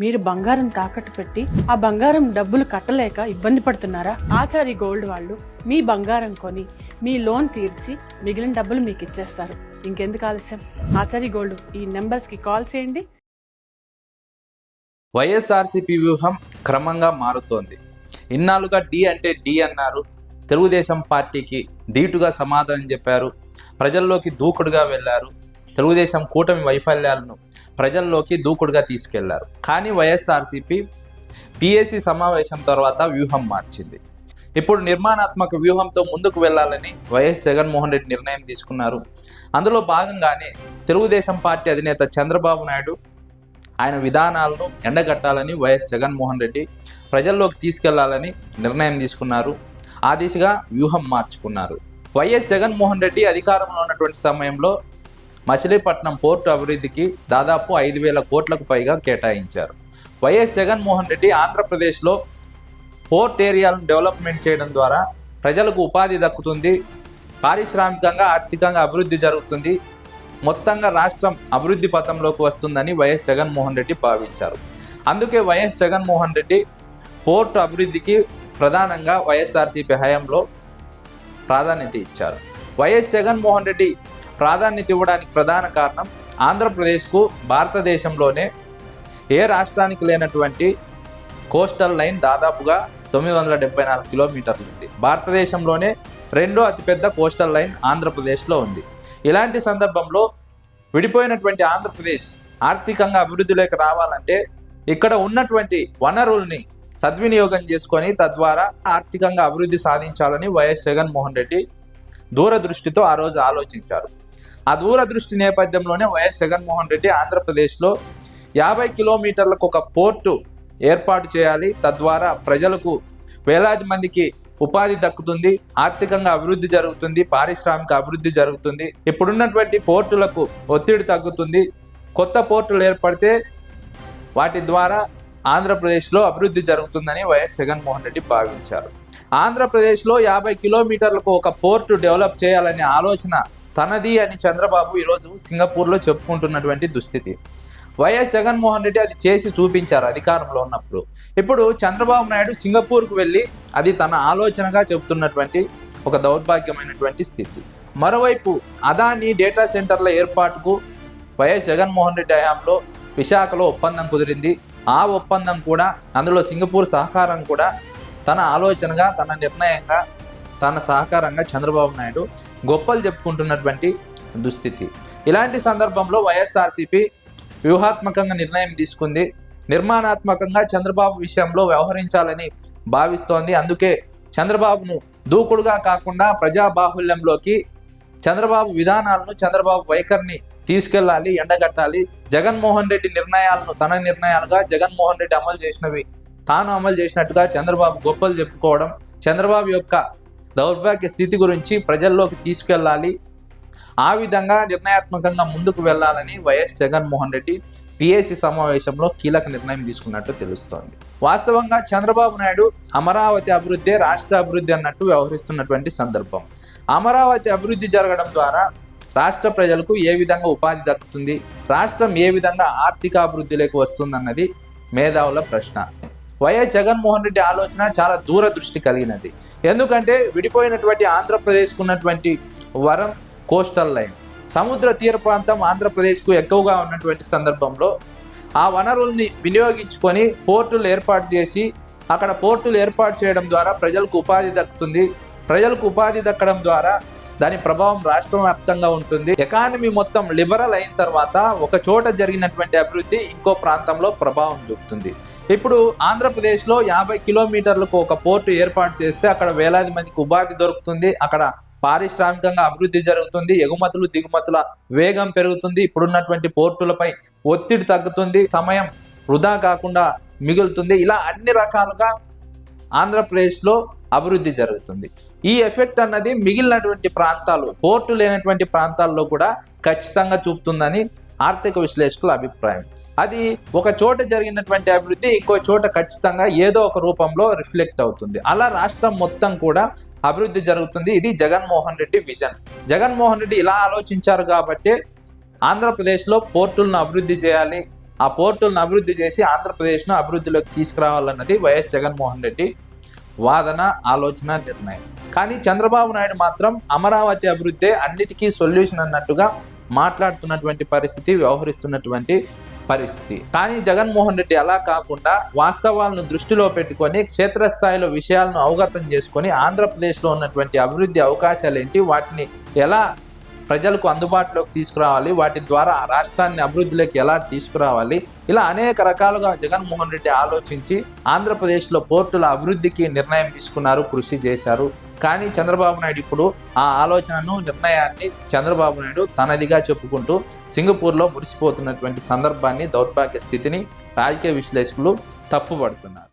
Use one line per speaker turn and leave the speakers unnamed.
మీరు బంగారం తాకట్టు పెట్టి ఆ బంగారం డబ్బులు కట్టలేక ఇబ్బంది పడుతున్నారా? ఆచారి గోల్డ్ వాళ్ళు మీ బంగారం కొని మీ లోన్ తీర్చి మిగిలిన డబ్బులు మీకు ఇచ్చేస్తారు. ఇంకెందుకు ఆలస్యం? ఆచారి గోల్డ్ ఈ నెంబర్స్కి కాల్ చేయండి.
వైఎస్ఆర్సీపీ వ్యూహం క్రమంగా మారుతోంది. ఇన్నాళ్ళుగా డి అంటే డి అన్నారు. తెలుగుదేశం పార్టీకి ధీటుగా సమాధానం చెప్పారు. ప్రజల్లోకి దూకుడుగా వెళ్ళారు తెలుగుదేశం కూటమి వైఫల్యాలను ప్రజల్లోకి దూకుడుగా తీసుకెళ్ళారు. కానీ వైఎస్ఆర్సీపీ పిఎస్సి సమావేశం తర్వాత వ్యూహం మార్చింది. ఇప్పుడు నిర్మాణాత్మక వ్యూహంతో ముందుకు వెళ్ళాలని వైఎస్ జగన్మోహన్ రెడ్డి నిర్ణయం తీసుకున్నారు. అందులో భాగంగానే తెలుగుదేశం పార్టీ అధినేత చంద్రబాబు నాయుడు ఆయన విధానాలను ఎండగట్టాలని వైఎస్ జగన్మోహన్ రెడ్డి ప్రజల్లోకి తీసుకెళ్ళాలని నిర్ణయం తీసుకున్నారు. ఆ దిశగా వ్యూహం మార్చుకున్నారు. వైఎస్ జగన్మోహన్ రెడ్డి అధికారంలో ఉన్నటువంటి సమయంలో మచిలీపట్నం పోర్టు అభివృద్ధికి దాదాపు ఐదు వేల కోట్లకు పైగా కేటాయించారు. వైఎస్ జగన్మోహన్ రెడ్డి ఆంధ్రప్రదేశ్లో పోర్ట్ ఏరియాలను డెవలప్మెంట్ చేయడం ద్వారా ప్రజలకు ఉపాధి దక్కుతుంది పారిశ్రామికంగా ఆర్థికంగా అభివృద్ధి జరుగుతుంది మొత్తంగా రాష్ట్రం అభివృద్ధి పథంలోకి వస్తుందని వైఎస్ జగన్మోహన్ రెడ్డి భావించారు. అందుకే వైఎస్ జగన్మోహన్ రెడ్డి పోర్టు అభివృద్ధికి ప్రధానంగా వైఎస్ఆర్సీపీ హయాంలో ప్రాధాన్యత ఇచ్చారు. వైఎస్ జగన్మోహన్ రెడ్డి ప్రాధాన్యత ఇవ్వడానికి ప్రధాన కారణం ఆంధ్రప్రదేశ్కు భారతదేశంలోనే ఏ రాష్ట్రానికి లేనటువంటి కోస్టల్ లైన్ దాదాపుగా తొమ్మిది వందల డెబ్బై నాలుగు కిలోమీటర్లు ఉంది. భారతదేశంలోనే రెండో అతిపెద్ద కోస్టల్ లైన్ ఆంధ్రప్రదేశ్లో ఉంది. ఇలాంటి సందర్భంలో విడిపోయినటువంటి ఆంధ్రప్రదేశ్ ఆర్థికంగా అభివృద్ధిలోకి రావాలంటే ఇక్కడ ఉన్నటువంటి వనరుల్ని సద్వినియోగం చేసుకొని తద్వారా ఆర్థికంగా అభివృద్ధి సాధించాలని వైఎస్ జగన్మోహన్ రెడ్డి దూరదృష్టితో ఆ రోజు ఆలోచించారు. ఆ దూరదృష్టి నేపథ్యంలోనే వైఎస్ జగన్మోహన్ రెడ్డి ఆంధ్రప్రదేశ్లో యాభై కిలోమీటర్లకు ఒక పోర్టు ఏర్పాటు చేయాలి. తద్వారా ప్రజలకు వేలాది మందికి ఉపాధి దక్కుతుంది. ఆర్థికంగా అభివృద్ధి జరుగుతుంది. పారిశ్రామిక అభివృద్ధి జరుగుతుంది. ఇప్పుడున్నటువంటి పోర్టులకు ఒత్తిడి తగ్గుతుంది. కొత్త పోర్టులు ఏర్పడితే వాటి ద్వారా ఆంధ్రప్రదేశ్లో అభివృద్ధి జరుగుతుందని వైఎస్ జగన్మోహన్ రెడ్డి భావించారు. ఆంధ్రప్రదేశ్లో యాభై కిలోమీటర్లకు ఒక పోర్టు డెవలప్ చేయాలనే ఆలోచన తనది అని చంద్రబాబు ఈరోజు సింగపూర్లో చెప్పుకుంటున్నటువంటి దుస్థితి. వైఎస్ జగన్మోహన్ రెడ్డి అది చేసి చూపించారు అధికారంలో ఉన్నప్పుడు. ఇప్పుడు చంద్రబాబు నాయుడు సింగపూర్కు వెళ్ళి అది తన ఆలోచనగా చెబుతున్నటువంటి ఒక దౌర్భాగ్యమైనటువంటి స్థితి. మరోవైపు అదాని డేటా సెంటర్ల ఏర్పాటుకు వైఎస్ జగన్మోహన్ రెడ్డి హయాంలో విశాఖలో ఒప్పందం కుదిరింది. ఆ ఒప్పందం కూడా అందులో సింగపూర్ సహకారం కూడా తన ఆలోచనగా తన నిర్ణయంగా తన సహకారంగా చంద్రబాబు నాయుడు గొప్పలు చెప్పుకుంటున్నటువంటి దుస్థితి. ఇలాంటి సందర్భంలో వైఎస్ఆర్సీపీ వ్యూహాత్మకంగా నిర్ణయం తీసుకుంది. నిర్మాణాత్మకంగా చంద్రబాబు విషయంలో వ్యవహరించాలని భావిస్తోంది. అందుకే చంద్రబాబును దూకుడుగా కాకుండా ప్రజాబాహుల్యంలోకి చంద్రబాబు విధానాలను చంద్రబాబు వైఖరిని తీసుకెళ్ళాలి ఎండగట్టాలి. జగన్మోహన్ రెడ్డి నిర్ణయాలను తన నిర్ణయాలుగా జగన్మోహన్ రెడ్డి అమలు చేసినవి తాను అమలు చేసినట్టుగా చంద్రబాబు గొప్పలు చెప్పుకోవడం చంద్రబాబు యొక్క దౌర్భాగ్య స్థితి గురించి ప్రజల్లోకి తీసుకెళ్ళాలి. ఆ విధంగా నిర్ణయాత్మకంగా ముందుకు వెళ్ళాలని వైఎస్ జగన్మోహన్ రెడ్డి పిఎస్సీ సమావేశంలో కీలక నిర్ణయం తీసుకున్నట్టు తెలుస్తోంది. వాస్తవంగా చంద్రబాబు నాయుడు అమరావతి అభివృద్ధి రాష్ట్ర అభివృద్ధి అన్నట్టు వ్యవహరిస్తున్నటువంటి సందర్భం. అమరావతి అభివృద్ధి జరగడం ద్వారా రాష్ట్ర ప్రజలకు ఏ విధంగా ఉపాధి దక్కుతుంది రాష్ట్రం ఏ విధంగా ఆర్థిక అభివృద్ధిలోకి వస్తుందన్నది మేధావుల ప్రశ్న. వైఎస్ జగన్మోహన్ రెడ్డి ఆలోచన చాలా దూరదృష్టి కలిగినది. ఎందుకంటే విడిపోయినటువంటి ఆంధ్రప్రదేశ్కు ఉన్నటువంటి వరం కోస్టల్ లైన్. సముద్ర తీర ప్రాంతం ఆంధ్రప్రదేశ్కు ఎక్కువగా ఉన్నటువంటి సందర్భంలో ఆ వనరుల్ని వినియోగించుకొని పోర్టులు ఏర్పాటు చేసి అక్కడ పోర్టులు ఏర్పాటు చేయడం ద్వారా ప్రజలకు ఉపాధి దక్కుతుంది. ప్రజలకు ఉపాధి దక్కడం ద్వారా దాని ప్రభావం రాష్ట్ర వ్యాప్తంగా ఉంటుంది. ఎకానమీ మొత్తం లిబరల్ అయిన తర్వాత ఒక చోట జరిగినటువంటి అభివృద్ధి ఇంకో ప్రాంతంలో ప్రభావం చూపుతుంది. ఇప్పుడు ఆంధ్రప్రదేశ్లో యాభై కిలోమీటర్లకు ఒక పోర్టు ఏర్పాటు చేస్తే అక్కడ వేలాది మందికి ఉపాధి దొరుకుతుంది. అక్కడ పారిశ్రామికంగా అభివృద్ధి జరుగుతుంది. ఎగుమతులు దిగుమతుల వేగం పెరుగుతుంది. ఇప్పుడున్నటువంటి పోర్టులపై ఒత్తిడి తగ్గుతుంది. సమయం వృధా కాకుండా మిగులుతుంది. ఇలా అన్ని రకాలుగా ఆంధ్రప్రదేశ్లో అభివృద్ధి జరుగుతుంది. ఈ ఎఫెక్ట్ అన్నది మిగిలినటువంటి ప్రాంతాలు పోర్టు లేనటువంటి ప్రాంతాల్లో కూడా ఖచ్చితంగా చూపుతుందని ఆర్థిక విశ్లేషకుల అభిప్రాయం. అది ఒక చోట జరిగినటువంటి అభివృద్ధి ఇంకో చోట ఖచ్చితంగా ఏదో ఒక రూపంలో రిఫ్లెక్ట్ అవుతుంది. అలా రాష్ట్రం మొత్తం కూడా అభివృద్ధి జరుగుతుంది. ఇది జగన్మోహన్ రెడ్డి విజన్. జగన్మోహన్ రెడ్డి ఇలా ఆలోచించారు కాబట్టి ఆంధ్రప్రదేశ్లో పోర్టులను అభివృద్ధి చేయాలి. ఆ పోర్టులను అభివృద్ధి చేసి ఆంధ్రప్రదేశ్ను అభివృద్ధిలోకి తీసుకురావాలన్నది వైఎస్ జగన్మోహన్ రెడ్డి వాదన ఆలోచన నిర్ణయం. కానీ చంద్రబాబు నాయుడు మాత్రం అమరావతి అభివృద్ధే అన్నిటికీ సొల్యూషన్ అన్నట్టుగా మాట్లాడుతున్నటువంటి పరిస్థితి వ్యవహరిస్తున్నటువంటి పరిస్థితి. కానీ జగన్మోహన్ రెడ్డి అలా కాకుండా వాస్తవాలను దృష్టిలో పెట్టుకొని క్షేత్రస్థాయిలో విషయాలను అవగతం చేసుకొని ఆంధ్రప్రదేశ్లో ఉన్నటువంటి అభివృద్ధి అవకాశాలు ఏంటి వాటిని ఎలా ప్రజలకు అందుబాటులోకి తీసుకురావాలి వాటి ద్వారా ఆ రాష్ట్రాన్ని అభివృద్ధిలోకి ఎలా తీసుకురావాలి ఇలా అనేక రకాలుగా జగన్మోహన్ రెడ్డి ఆలోచించి ఆంధ్రప్రదేశ్లో పోర్టుల అభివృద్ధికి నిర్ణయం తీసుకున్నారు కృషి చేశారు. కానీ చంద్రబాబు నాయుడు ఇప్పుడు ఆ ఆలోచనను నిర్ణయాన్ని చంద్రబాబు నాయుడు తనదిగా చెప్పుకుంటూ సింగపూర్లో మురిసిపోతున్నటువంటి సందర్భాన్ని దౌర్భాగ్య స్థితిని రాజకీయ విశ్లేషకులు తప్పుపడుతున్నారు.